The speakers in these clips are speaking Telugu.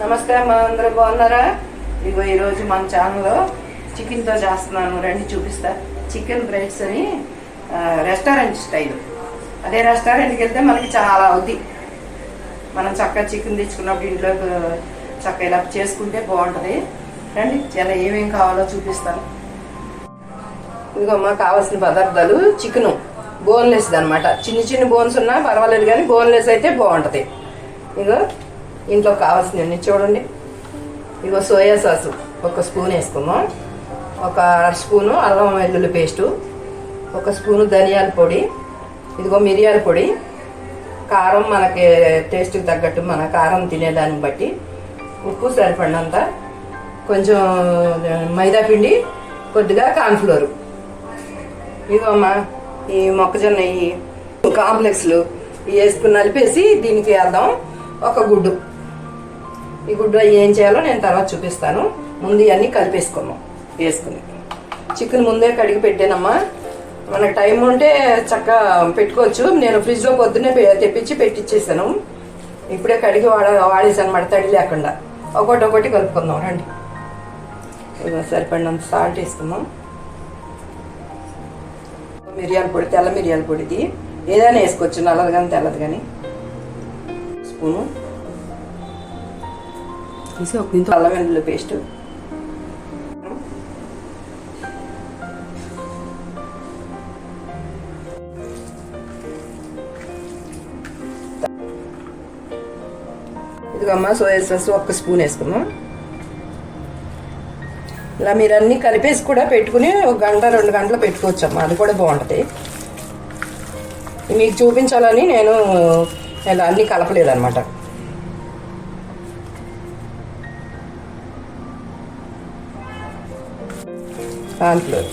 నమస్తే మా అందరూ బాగున్నారా? ఇగో ఈరోజు మన ఛానల్లో చికెన్తో చేస్తున్నాను. రండి చూపిస్తా. చికెన్ బ్రైట్స్ అని రెస్టారెంట్ స్టైల్ అదే రెస్టారెంట్కి వెళ్తే మనకి చాలా అవుద్ది. మనం చక్కగా చికెన్ తెచ్చుకున్నప్పుడు ఇంట్లో చక్కగా ఇలా చేసుకుంటే బాగుంటుంది. రండి చాలా ఏమేం కావాలో చూపిస్తాను. ఇదిగో మాకు కావాల్సిన పదార్థాలు చికెను బోన్లెస్ అనమాట చిన్న చిన్న బోన్స్ ఉన్నా పర్వాలేదు కానీ బోన్లెస్ అయితే బాగుంటుంది. ఇగో ఇంట్లో కావాల్సినవన్నీ చూడండి. ఇగో సోయా సాసు ఒక స్పూన్ వేసుకుందాం. ఒక అర స్పూను అల్లం వెల్లుల్లి పేస్టు ఒక స్పూను ధనియాల పొడి ఇదిగో మిరియాల పొడి. కారం మనకి టేస్ట్కి తగ్గట్టు మన కారం తినేదాన్ని బట్టి ఉప్పు సరిపడినంత కొంచెం మైదా పిండి కొద్దిగా కార్న్ఫ్లోరు. ఇదిగో అమ్మా ఈ మొక్కజొన్న ఈ కాంప్లెక్స్లు ఇవి వేసుకుని నలిపేసి దీనికి వేద్దాం. ఒక గుడ్డు. ఈ గుడ్డు ఏం చేయాలో నేను తర్వాత చూపిస్తాను. ముందు ఇవన్నీ కలిపేసుకున్నాం వేసుకుని. చికెన్ ముందే కడిగి పెట్టానమ్మా. మనకు టైం ఉంటే చక్కగా పెట్టుకోవచ్చు. నేను ఫ్రిడ్జ్లో పొద్దున్నే తెప్పించి పెట్టించేసాను ఇప్పుడే కడిగి వాడ వాడేసాను అనమాట తడి లేకుండా. ఒకటి ఒకటి కలుపుకుందాం రండి. సరిపడినంత సాల్ట్ వేసుకుందాం. మిరియాల పొడి తెల్ల మిరియాల పొడిది ఏదైనా వేసుకోవచ్చు నల్లది కానీ తెల్లది కానీ స్పూను. తీసి ఒక ఇంత అల్లం వెల్లుల్లి పేస్ట్. ఇదిగమ్మా సోయా సాస్ ఒక్క స్పూన్ వేసుకుందాం. ఇలా మీరు అన్నీ కలిపేసి కూడా పెట్టుకుని ఒక గంట రెండు గంటలు పెట్టుకోవచ్చు అమ్మా అది కూడా బాగుంటుంది. మీకు చూపించాలని నేను ఇలా అన్నీ కలపలేదన్నమాట. కార్న్ఫ్లోర్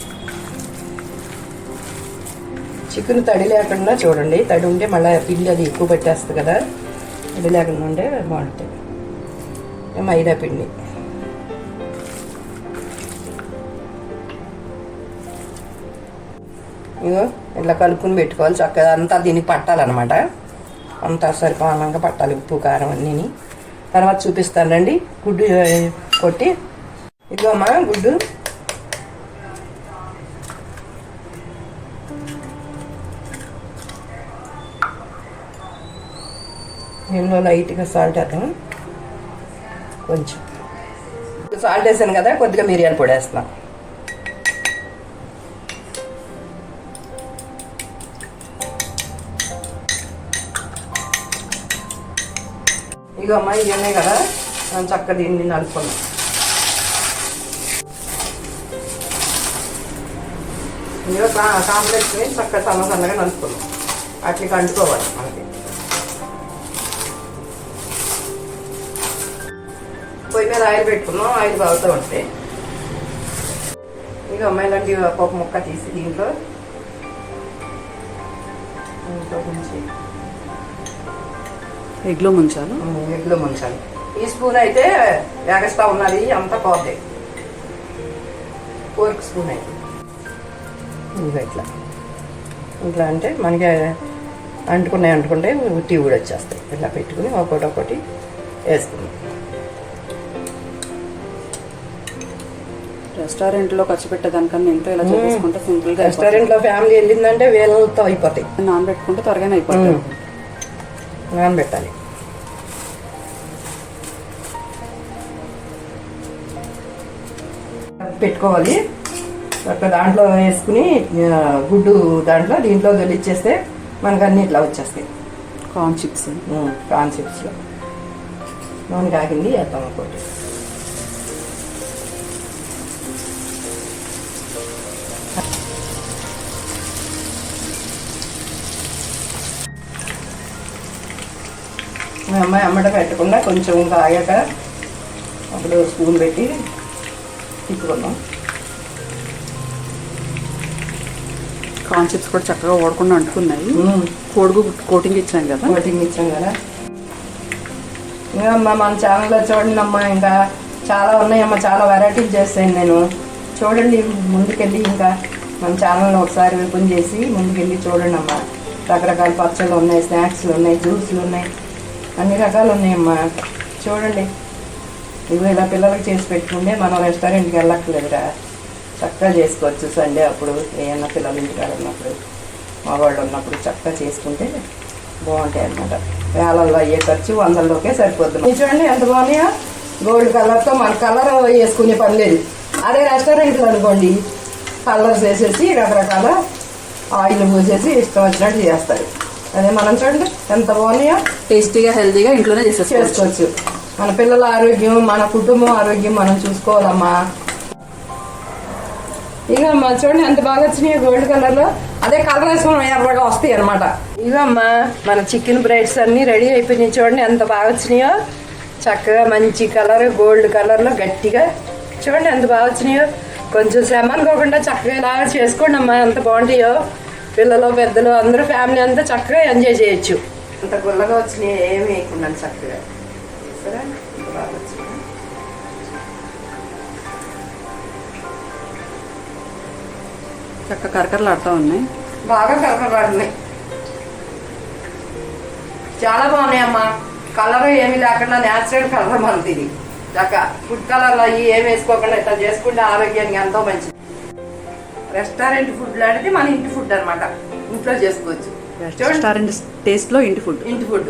చికెన్ తడి లేకుండా చూడండి. తడి ఉంటే మళ్ళీ పిండి అది ఎక్కువ పెట్టేస్తుంది కదా. తడి లేకుండా ఉంటే బాగుంటుంది. మైదా పిండి. ఇగో ఇట్లా కలుపుకుని పెట్టుకోవాలి. చక్కగా అంతా దీనికి పట్టాలన్నమాట. అంతా సరిపోనంగా పట్టాలి. ఉప్పు కారం అన్నీని. తర్వాత చూపిస్తానండి గుడ్డు కొట్టి. ఇదిగో అమ్మ గుడ్డు. దీనిలో లైట్గా సాల్ట్ వేద్దాం. కొంచెం. సాల్ట్ వేసాను కదా కొద్దిగా మిరియాల పొడి వేస్తున్నాం. ఇక అమ్మాయి ఇవి ఉన్నాయి కదా మనం చక్కగా దీన్ని నలుపుకున్నాం ఇందులో కాంప్లెక్స్ని చక్కగా సన్న సన్నగా నలుపుకున్నాం అట్లకి అంటుకోవాలి మీద ఆయిల్ పెట్టుకున్నాం ఆయిల్ బాగుతూ ఉంటే. ఇక అమ్మాయిలాంటి ఒక ముక్క తీసి దీంట్లో. దీంట్లో కొంచెం ఎగ్లో ముంచాను ఎగ్లో ముంచాలి. ఈ స్పూన్ అయితే ఎగస్తా ఉన్నది అంతా పోతాయి ఫోర్క్ స్పూన్ అయితే. ఇంకా ఇట్లా. ఇట్లా అంటే మనకి అంటుకున్నాయి అంటుకుంటే టీ కూడా వచ్చేస్తాయి ఇట్లా పెట్టుకుని ఒకటి ఒకటి వేసుకుందాం. రెస్టారెంట్లో ఖర్చు పెట్టేదానికన్నా ఇంట్లో ఇలా చేసుకుంటే సింపుల్గా రెస్టారెంట్లో ఫ్యామిలీ వెళ్ళిందంటే వేలతో అయిపోతాయి. నానబెట్టుకుంటే త్వరగానే అయిపోతుంది. నానబెట్టాలి పెట్టుకోవాలి. ఒక దాంట్లో వేసుకుని గుడ్డు దాంట్లో దీంట్లో గెలిచ్చేస్తే మనకు అన్ని ఇట్లా వచ్చేస్తాయి. Corn chips. కాన్సెప్ట్స్లో నూనె కాగింది వేద్దాం ఒకటి మా అమ్మాయి అమ్మట పెట్టకుండా కొంచెం కాగాక అప్పుడు స్పూన్ పెట్టి తిప్పుకున్నాం కార్న్ చిప్స్ కూడా చక్కగా ఓడకుండా అంటుకున్నాయి. కోడుగు కోటింగ్ ఇచ్చాను కదా. కోటింగ్ ఇచ్చాం కదా. ఇంకా అమ్మా మన ఛానల్లో చూడండి అమ్మా ఇంకా చాలా ఉన్నాయమ్మా చాలా వెరైటీలు చేస్తాను నేను. చూడండి ముందుకెళ్ళి ఇంకా మన ఛానల్ని ఒకసారి ఓపెన్ చేసి ముందుకెళ్ళి చూడండి అమ్మా. రకరకాల పచ్చళ్ళు ఉన్నాయి స్నాక్స్లు ఉన్నాయి జ్యూస్లు ఉన్నాయి. అన్ని రకాలు ఉన్నాయమ్మా. చూడండి. ఇవి ఇలా పిల్లలకి చేసి పెట్టుకుంటే మనం రెస్టారెంట్కి వెళ్ళక్కర్లేదురా. చక్కగా చేసుకోవచ్చు సండే అప్పుడు. ఏమన్నా పిల్లలు ఇంటికాడ ఉన్నప్పుడు మా వాళ్ళు ఉన్నప్పుడు చక్కగా చేసుకుంటే బాగుంటాయి అనమాట వేలల్లో అయ్యే ఖర్చు వందల్లోకే సరిపోతుంది చూడండి ఎంత బాగున్నాయో. గోల్డ్ కలర్తో మన కలర్ వేసుకునే పని లేదు. అదే రెస్టారెంట్లో అనుకోండి. కలర్స్ వేసేసి రకరకాల ఆయిల్ పోసేసి ఇష్టం వచ్చినట్టు చేస్తారు. అదే మనం చూడండి ఎంత బాగున్నాయో. టేస్టీగా హెల్తీగా ఇంట్లోనే చేసుకోవచ్చు. మన పిల్లల ఆరోగ్యం మన కుటుంబం ఆరోగ్యం మనం చూసుకోవాలమ్మా. ఇక అమ్మా చూడండి ఎంత బాగా వచ్చినాయి గోల్డ్ కలర్లో అదే కలర్ వేసుకుని ఎర్రగా వస్తాయి అనమాట ఇవమ్మా మన చికెన్ బ్రైడ్స్ అన్ని రెడీ అయిపోయినాయి. చూడండి ఎంత బాగా వచ్చినాయో. చక్కగా మంచి కలర్ గోల్డ్ కలర్లో గట్టిగా. చూడండి ఎంత బాగా వచ్చినాయో. కొంచెం శ్రమ అనుకోకుండా చక్కగా ఇలా చేసుకోండి అమ్మా ఎంత బాగుంటాయో. పిల్లలు పెద్దలు అందరూ ఫ్యామిలీ అంతా చక్కగా ఎంజాయ్ చేయొచ్చు. అంత గుల్లగా వచ్చినాయి ఏమి వేయకుండా చక్కగా. సరే బాగా వచ్చినాయి చక్క కరకరలాడుతూ ఉన్నాయి. బాగా కలకలాడుతున్నాయి చాలా బాగున్నాయి అమ్మా. కలర్ ఏమి లేకుండా నేచురల్ కలర్ మనది ఇది. చక్క ఫుడ్ కలర్ అవి ఏమి వేసుకోకుండా ఇట్లా చేసుకుంటే ఆరోగ్యానికి ఎంతో మంచిది. రెస్టారెంట్ ఫుడ్ లాంటిది మన ఇంటి ఫుడ్ అన్నమాట. ఇంట్లో చేసుకోవచ్చు. రెస్టారెంట్ టేస్ట్లో ఇంటి ఫుడ్. ఇంటి ఫుడ్.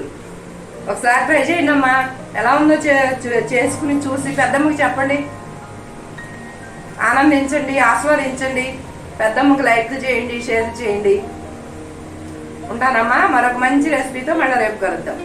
ఒకసారి ట్రై చేయండి అమ్మా ఎలా ఉందో చేసుకుని చూసి పెద్దమ్మకి చెప్పండి. ఆనందించండి ఆస్వాదించండి. పెద్దమ్మకి లైక్ చేయండి షేర్ చేయండి. ఉంటానమ్మా. మరొక మంచి రెసిపీతో మళ్ళీ రేపు కలుద్దాం.